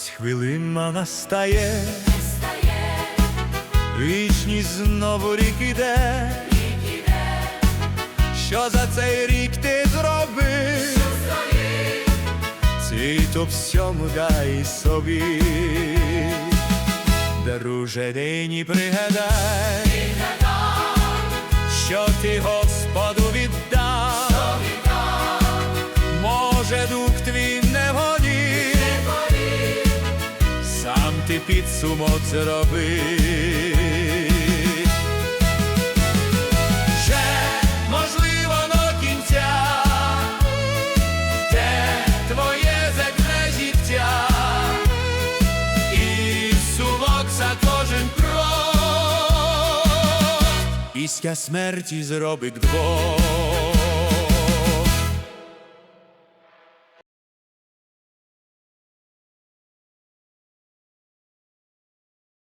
хвилина настає, вічність знову рік іде, що за цей рік ти зробив, світ у всьому дай собі, друже, нині пригадай, що ти Господу ти підсумок зроби. Ще можливо до кінця, те твоє земне життя, і сумок за кожен крок, після смерті зробить двох.